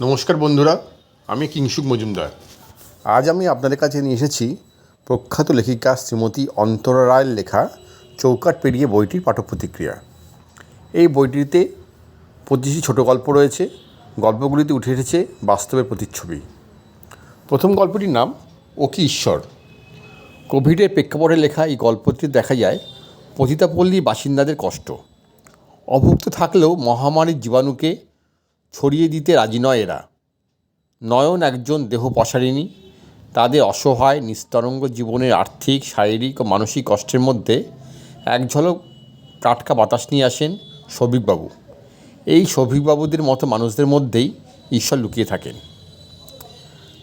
নমস্কার বন্ধুরা, আমি কিংসুক মজুমদার। আজ আমি আপনাদের কাছে নিয়ে এসেছি প্রখ্যাত লেখিকা শ্রীমতী অন্তরা রায়ের লেখা চৌকাট পেরিয়ে বইটির পাঠক প্রতিক্রিয়া এই বইটিতে পঁচিশটি ছোট গল্প রয়েছে, গল্পগুলিতে উঠে এসেছে বাস্তবের প্রতিচ্ছবি। প্রথম গল্পটির নাম, ও কি ঈশ্বর? কোভিডের প্রেক্ষাপটে লেখা এই গল্পটিতে দেখা যায় পতিতাপল্লী বাসিন্দাদের কষ্ট। অভুক্ত থাকলেও মহামারীর জীবাণুকে ছড়িয়ে দিতে রাজি নয় এরা। নয়ন একজন দেহ পসারিণী। তাদের অসহায়, নিস্তরঙ্গ জীবনের আর্থিক, শারীরিক ও মানসিক কষ্টের মধ্যে এক ঝলক টাটকা বাতাস নিয়ে আসেন সৌভিকবাবু। এই সৌভিকবাবুদের মতো মানুষদের মধ্যেই ঈশ্বর লুকিয়ে থাকেন।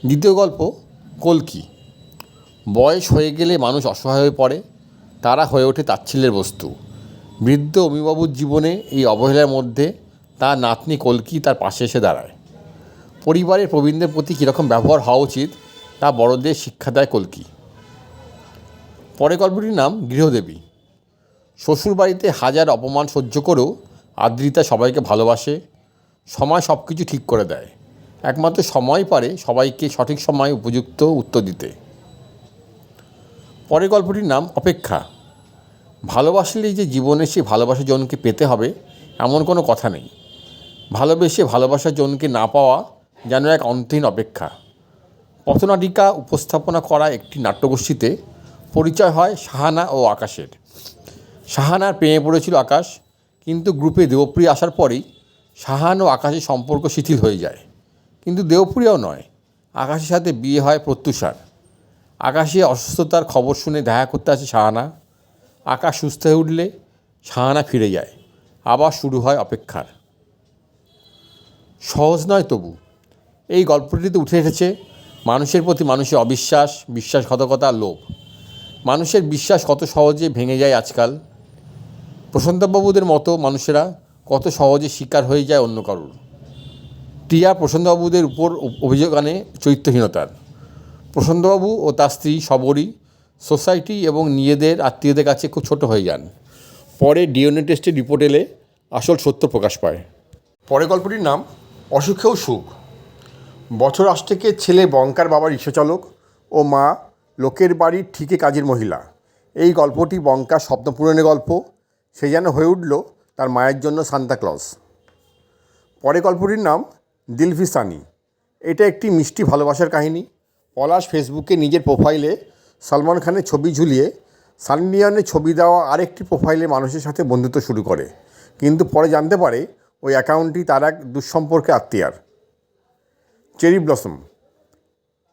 দ্বিতীয় গল্প, কলকি। বয়স হয়ে গেলে মানুষ অসহায় হয়ে পড়ে, তারা হয়ে ওঠে তাচ্ছিল্যের বস্তু। বৃদ্ধ অমিবাবুর জীবনে এই অবহেলার মধ্যে তার নাতনি কলকি তার পাশে এসে দাঁড়ায়। পরিবারের প্রবীণদের প্রতি কীরকম ব্যবহার হওয়া উচিত, তা বড়দের শিক্ষা দেয় কলকি। পরে গল্পটির নাম গৃহদেবী। শ্বশুরবাড়িতে হাজার অপমান সহ্য করেও আদ্রিতা সবাইকে ভালোবাসে, সময় সব কিছু ঠিক করে দেয়। একমাত্র সময় পারে সবাইকে সঠিক সময় উপযুক্ত উত্তর দিতে। পরের গল্পটির নাম অপেক্ষা। ভালোবাসলেই যে জীবনে সে ভালোবাসার জনকে পেতে হবে, এমন কোনো কথা নেই। ভালোবেসে ভালোবাসার জনকে না পাওয়া যেন এক অন্তহীন অপেক্ষা। পথনাটিকা উপস্থাপনা করা একটি নাট্যগোষ্ঠীতে পরিচয় হয় শাহানা ও আকাশের। শাহানার প্রেমে পড়েছিল আকাশ, কিন্তু গ্রুপে দেবপ্রিয় আসার পরেই শাহান ও আকাশের সম্পর্ক শিথিল হয়ে যায়। কিন্তু দেবপ্রিয়াও নয়, আকাশের সাথে বিয়ে হয় প্রত্যুষার। আকাশে অসুস্থতার খবর শুনে দেখা করতে আসে শাহানা। আকাশ সুস্থ হয়ে উঠলে শাহানা ফিরে যায়, আবার শুরু হয় অপেক্ষার। সহজ নয় তবু। এই গল্পটিতে উঠে এসেছে মানুষের প্রতি মানুষের অবিশ্বাস, বিশ্বাসঘাতকতা, লোভ। মানুষের বিশ্বাস কত সহজে ভেঙে যায় আজকাল। প্রশান্তবাবুদের মতো মানুষেরা কত সহজে শিকার হয়ে যায় অন্য কারুর। টিয়া প্রশান্তবাবুদের উপর অভিযোগ আনে চরিত্রহীনতার। প্রশান্তবাবু ও তার স্ত্রী সবরই সোসাইটি এবং নিজেদের আত্মীয়দের কাছে খুব ছোট হয়ে যান। পরে ডিএনএ টেস্টের রিপোর্ট এলে আসল সত্য প্রকাশ পায়। পরে গল্পটির নাম অসুখেও সুখ। বছর আষ্টেকে ছেলে বঙ্কার বাবার রিক্সাচালক ও মা লোকের বাড়ির ঠিকে কাজের মহিলা। এই গল্পটি বঙ্কার স্বপ্নপূরণের গল্প। সে যেন হয়ে উঠল তার মায়ের জন্য সান্তাক্লজ পরে গল্পটির নাম দিলফি সানি। এটা একটি মিষ্টি ভালোবাসার কাহিনী। পলাশ ফেসবুকে নিজের প্রোফাইলে সলমান খানের ছবি ঝুলিয়ে সানি লিওনের ছবি দেওয়া আরেকটি প্রোফাইলে মানুষের সাথে বন্ধুত্ব শুরু করে। কিন্তু পরে জানতে পারে ওই অ্যাকাউন্টটি তার এক দুঃসম্পর্কে আত্মীয়ার। চেরি ব্লসম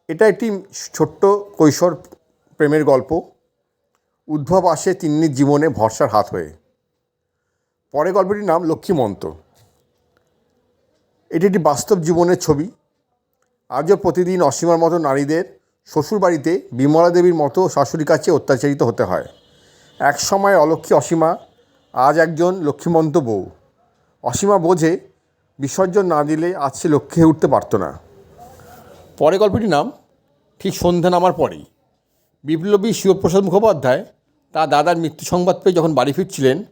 এটা একটি ছোট্ট কৈশোর প্রেমের গল্প। উদ্ভব আসে তিন্নির জীবনে ভরসার হাত হয়ে। পরে গল্পটির নাম লক্ষ্মীমন্ত এটি একটি বাস্তব জীবনের ছবি। আজও প্রতিদিন অসীমার মতো নারীদের শ্বশুরবাড়িতে বিমলা দেবীর মতো শাশুড়ির কাছে অত্যাচারিত হতে হয়। এক সময় অলক্ষ্মী অসীমা, আজ একজন লক্ষ্মীমন্ত বউ। অসীমা বোঝে বিসর্জন না দিলে আজ সে লক্ষ্যে উঠতে পারতো না। পরে গল্পটির নাম, ঠিক সন্ধ্যা নামার পরেই। বিপ্লবী শিবপ্রসাদ মুখোপাধ্যায় তার দাদার মৃত্যু সংবাদ পেয়ে যখন বাড়ি ফিরছিলেন,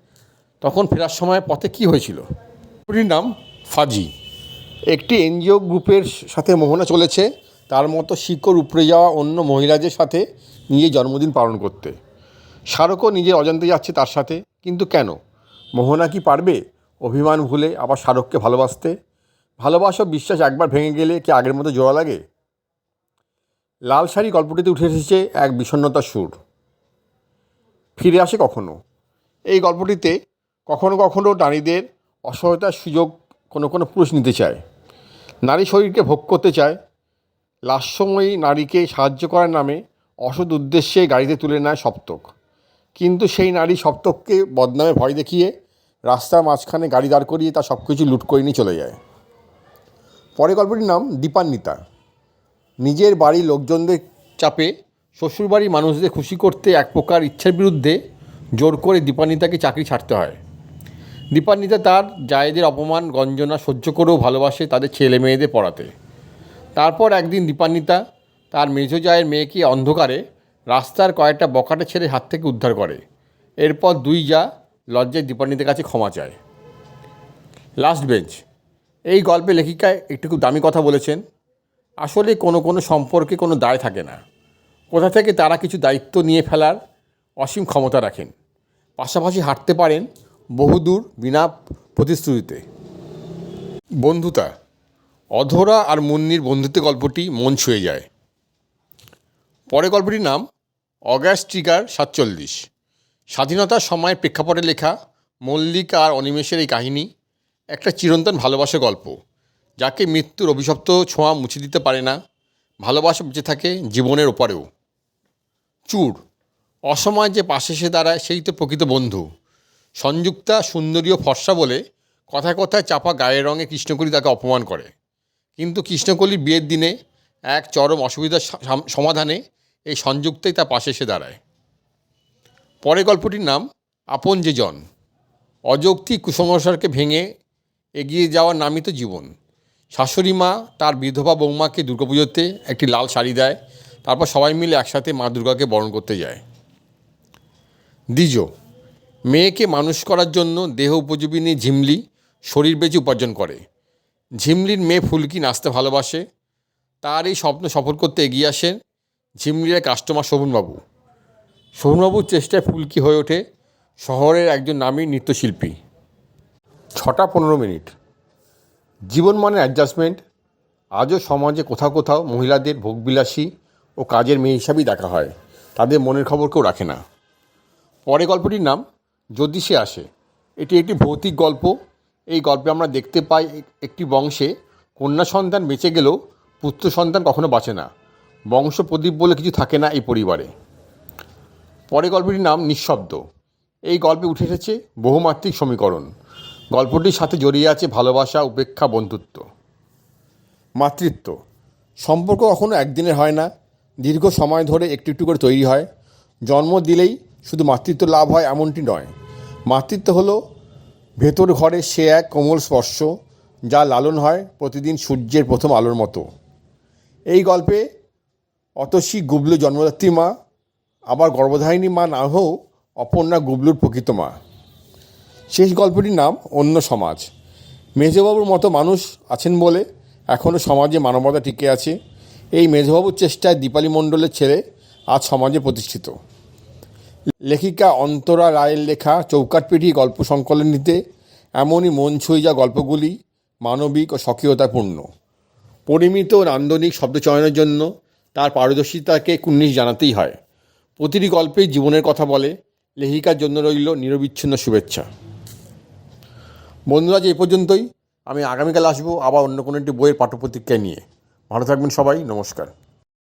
তখন ফেরার সময় পথে কী হয়েছিল? গল্পটির নাম, ফাজি। একটি এনজিও গ্রুপের সাথে মোহনা চলেছে, তার মতো শিকড় উপড়ে যাওয়া অন্য মহিলাদের সাথে নিজের জন্মদিন পালন করতে। শাহরুখও নিজের অজান্তে যাচ্ছে তার সাথে, কিন্তু কেন? মোহনা কি পারবে? অভিমান ভুলে, আবার শাহরুখকে ভালোবাসতে। ভালোবাসা বিশ্বাস একবার ভেঙে গেলে কি আগের মতো জোড়া লাগে? লাল শাড়ি গল্পটিতে উঠে এসেছে এক বিষণ্ণতার সুর। ফিরে আসে কখনো? এই গল্পটিতে কখনো কখনো নারীদের অসহায়তার সুযোগ কোনো কোনো পুরুষ নিতে চায়। নারী শরীরকে ভোগ করতে চায়। লাস্যময়ী নারীকে সাহায্য করার নামে অসৎ উদ্দেশ্যে গাড়িতে তুলে নেয় সপ্তক। কিন্তু সেই নারী সপ্তককে বদনামে ভয় দেখিয়ে রাস্তার মাঝখানে গাড়ি দাঁড় করিয়ে তার সব কিছু লুট করে নিয়ে চলে যায়। পরে গল্পটির নাম দীপান্বিতা। নিজের বাড়ির লোকজনদের চাপে শ্বশুরবাড়ির মানুষদের খুশি করতে এক প্রকার ইচ্ছার বিরুদ্ধে জোর করে দীপান্বিতাকে চাকরি ছাড়তে হয়। দীপান্বিতা তার জায়েদের অপমান, গঞ্জনা সহ্য করেও ভালোবাসে তাদের ছেলে মেয়েদের পড়াতে। তারপর একদিন দীপান্বিতা তার মেজো জায়ের মেয়েকে অন্ধকারে রাস্তার কয়েকটা বকাটে ছেলে হাত থেকে উদ্ধার করে। এরপর দুই যা লজ্জায় দীপান্বিতার কাছে ক্ষমা চায়। লাস্ট বেঞ্চ এই গল্পে লেখিকায় একটু খুব দামি কথা বলেছেন। আসলে কোনো কোনো সম্পর্কে কোনো দায় থাকে না। কোথা থেকে তারা কিছু দায়িত্ব নিয়ে ফেলার অসীম ক্ষমতা রাখেন। পাশাপাশি হাঁটতে পারেন বহুদূর বিনা প্রতিশ্রুতিতে। বন্ধুতা। অধরা আর মুন্নির বন্ধুত্ব গল্পটি মন ছুঁয়ে যায়। পরে গল্পটির নাম অগাস্ট ট্রিগার সাতচল্লিশ। স্বাধীনতার সময়ের প্রেক্ষাপটে লেখা মল্লিকা আর অনিমেষের এই কাহিনী একটা চিরন্তন ভালোবাসা গল্প, যাকে মৃত্যুর অভিশপ্ত ছোঁয়া মুছে দিতে পারে না, ভালোবাসা বেঁচে থাকে জীবনের ওপারেও। চুর, অসময় যে পাশে এসে দাঁড়ায় সেই তো প্রকৃত বন্ধু। সংযুক্তা সুন্দরী ও ফর্সা বলে কথায় কথায় চাপা গায়ের রঙে কৃষ্ণকলি তাকে অপমান করে। কিন্তু কৃষ্ণকলির বিয়ের দিনে এক চরম অসুবিধার সমাধানে এই সংযুক্তাই তার পাশে এসে দাঁড়ায়। পরের গল্পটির নাম আপন যে জন। অযৌক্তিক কুসংস্কারকে ভেঙে এগিয়ে যাওয়ার নামই তো জীবন। শাশুড়ি মা তার বিধবা বৌমাকে দুর্গাপুজোতে একটি লাল শাড়ি দেয়, তারপর সবাই মিলে একসাথে মা দুর্গাকে বরণ করতে যায়। দ্বিজ, মেয়েকে মানুষ করার জন্য দেহ উপযোগী নিয়ে ঝিমলি শরীর বেঁচে উপার্জন করে। ঝিমলির মেয়ে ফুলকি নাচতে ভালোবাসে, তার এই স্বপ্ন সফল করতে এগিয়ে আসেন ঝিমলির কাস্টমার শোভনবাবু। শোভনবাবুর চেষ্টায় ফুলকি হয়ে ওঠে শহরের একজন নামী নৃত্যশিল্পী। ছটা পনেরো মিনিট। জীবন মানে অ্যাডজাস্টমেন্ট আজও সমাজে কোথাও কোথাও মহিলাদের ভোগবিলাসী ও কাজের মেয়ে হিসাবেই দেখা হয়। তাদের মনের খবর কেউ রাখে না। পরে গল্পটির নাম, যদি সে আসে। এটি একটি ভৌতিক গল্প। এই গল্পে আমরা দেখতে পাই একটি বংশে কন্যা সন্তান বেঁচে গেলেও পুত্র সন্তান কখনো বাঁচে না। বংশ প্রদীপ বলে কিছু থাকে না এই পরিবারে। পরে গল্পটির নাম নিঃশব্দ। এই গল্পে উঠে এসেছে বহুমাত্রিক সমীকরণ। গল্পটির সাথে জড়িয়ে আছে ভালোবাসা, উপেক্ষা, বন্ধুত্ব। মাতৃত্ব। সম্পর্ক কখনো একদিনের হয় না। দীর্ঘ সময় ধরে একটু একটু করে তৈরি হয়। জন্ম দিলেই শুধু মাতৃত্ব লাভ হয় এমনটি নয়। মাতৃত্ব হলো ভেতর ঘরে সে এক কোমল স্পর্শ, যা লালন হয় প্রতিদিন সূর্যের প্রথম আলোর মতো। এই গল্পে অতসী গুবলু জন্মদাত্রী মা আবার গর্ভধারিণী মা না হয়েও অপর্ণা গুবলুর প্রকৃত মা। শেষ গল্পটির নাম অন্য সমাজ। মেজবাবুর মতো মানুষ আছেন বলে এখনও সমাজে মানবতা টিকে আছে। এই মেজবাবুর চেষ্টায় দীপালি মণ্ডলের ছেলে আজ সমাজে প্রতিষ্ঠিত। লেখিকা অন্তরা রায়ের লেখা চৌকাট চৌকাটপিঠি গল্প সংকলনীতে এমনই মন ছুঁয়ে গল্পগুলি মানবিক ও সক্রিয়তাপূর্ণ পরিমিত ও নান্দনিক শব্দচয়নের জন্য তার পারদর্শিতাকে কুর্নিশ জানাতেই হয়। প্রতিটি গল্পেই জীবনের কথা বলে। লেহিকার জন্য রইল নিরবিচ্ছিন্ন শুভেচ্ছা। বন্ধুরা যে এই পর্যন্তই। আমি আগামীকাল আসব আবার অন্য কোনো একটি বইয়ের পাঠ্যপ্রতিক্রিয়া নিয়ে। ভালো থাকবেন সবাই, নমস্কার।